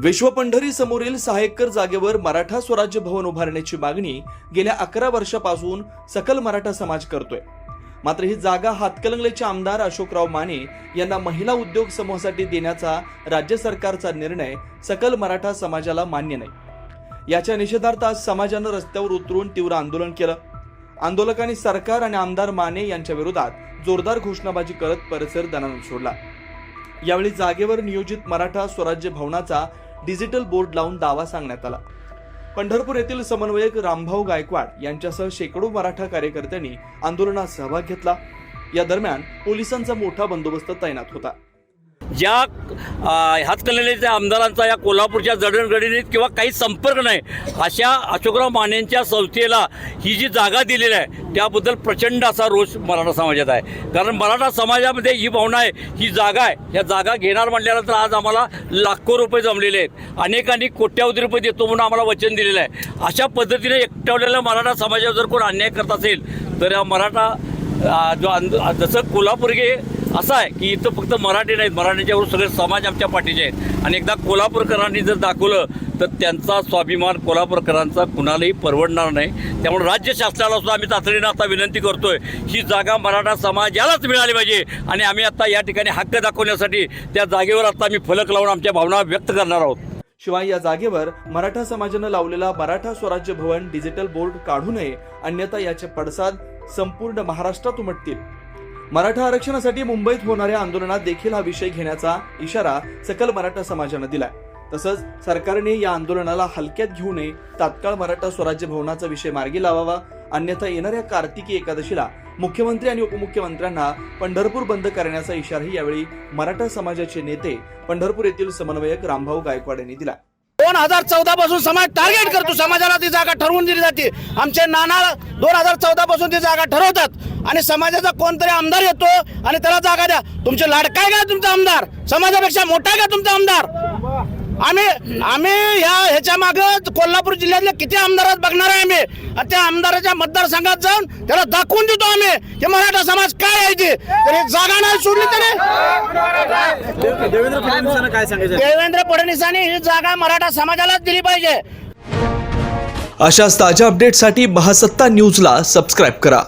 विश्वपंढरी समोरील सहा एकर जागेवर मराठा स्वराज्य भवन उभारण्याची मागणी गेल्या अकरा वर्षापासून सकल मराठा समाज करतोय. मात्र ही जागा हातकलंगलेचे आमदार अशोकराव माने यांना महिला उद्योग समूहासाठी देण्याचा राज्य सरकारचा निर्णय सकल मराठा समाजाला मान्य नाही. याच्या निषेधार्थ आज समाजानं रस्त्यावर उतरून तीव्र आंदोलन केलं. आंदोलकांनी सरकार आणि आमदार माने यांच्या विरोधात जोरदार घोषणाबाजी करत परिसर दणाणून सोडला. यावेळी जागेवर नियोजित मराठा स्वराज्य भवनाचा डिजिटल बोर्ड लावून दावा सांगण्यात आला. पंढरपूर येथील समन्वयक रामभाऊ गायकवाड यांच्यासह शेकडो मराठा कार्यकर्त्यांनी आंदोलनात सहभाग घेतला. या दरम्यान पोलिसांचा मोठा बंदोबस्त तैनात होता. ज्या अ, आमदारांचा या कोल्हापूरच्या जडणघडणीत किंवा काही संपर्क नाही अशा अशोकराव मानेंच्या संस्थेला ही जी जागा दिलेली आहे त्याबद्दल प्रचंड असा रोष मराठा समाजात आहे. कारण मराठा समाजामध्ये ही भावना आहे ही जागा आहे. ह्या जागा घेणार म्हटल्यानंतर आज आम्हाला लाखो रुपये जमलेले आहेत. अनेकांनी कोट्यावधी रुपये देतो म्हणून आम्हाला वचन दिलेलं आहे. अशा पद्धतीने एकटवलेल्या मराठा समाजावर जर कोण अन्याय करत असेल तर या मराठा जो आंद जसं कोल्हापूर असं आहे की इथं फक्त मराठी नाहीत. मराठीच्यावर सगळे समाज आमच्या पाठीचे आहेत. आणि एकदा कोल्हापूरकरांनी जर दाखवलं तर त्यांचा स्वाभिमान कोल्हापूरकरांचा कुणालाही परवडणार नाही. त्यामुळे राज्य शासनाला सुद्धा आम्ही तातडीनं आता विनंती करतोय ही जागा मराठा समाजालाच मिळाली पाहिजे. आणि आम्ही आता या ठिकाणी हक्क दाखवण्यासाठी त्या जागेवर आता आम्ही फलक लावून आमच्या भावना व्यक्त करणार आहोत. शिवाय या जागेवर मराठा समाजानं लावलेला मराठा स्वराज्य भवन डिजिटल बोर्ड काढू नये अन्यथा याचे पडसाद संपूर्ण महाराष्ट्रात उमटतील. मराठा आरक्षणासाठी मुंबईत होणाऱ्या आंदोलनात देखील हा विषय घेण्याचा इशारा सकल मराठा समाजानं दिलाय. तसंच सरकारने या आंदोलनाला हलक्यात घेऊ नये तात्काळ मराठा स्वराज्य भवनाचा विषय मार्गी लावावा अन्यथा येणाऱ्या कार्तिकी एकादशीला मुख्यमंत्री आणि उपमुख्यमंत्र्यांना पंढरपूर बंद करण्याचा इशाराही यावेळी मराठा समाजाचे नेते पंढरपूर येथील समन्वयक रामभाऊ गायकवाड यांनी दिला दोन हजार चौदा पासून समाज टार्गेट करतो. समाजाला ती जागा ठरवून दिली जाते. आमचे नाना दोन हजार चौदा पासून ती जागा ठरवतात. आणि समाजाचा कोणतरी आमदार येतो आणि त्याला जागा द्या. तुमचे लाडका आहे का तुमचा आमदार? समाजापेक्षा मोठा आहे का तुमचा आमदार? आम्ही आम्ही ह्या ह्याच्या माग कोल्हापूर जिल्ह्यातले किती आमदार बघणार आहे आम्ही. त्या आमदाराच्या मतदारसंघात जाऊन त्याला दाखवून देतो आम्ही की मराठा समाज काय आहे ते तर एक जागा नाही सोडली त्याने देवेंद्र फडणवीसांना काय सांगायचं? देवेंद्र फडणवीसांनी ही जागा मराठा समाजालाच दिली पाहिजे. अशाच ताज्या अपडेटसाठी महासत्ता न्यूजला सबस्क्राईब करा.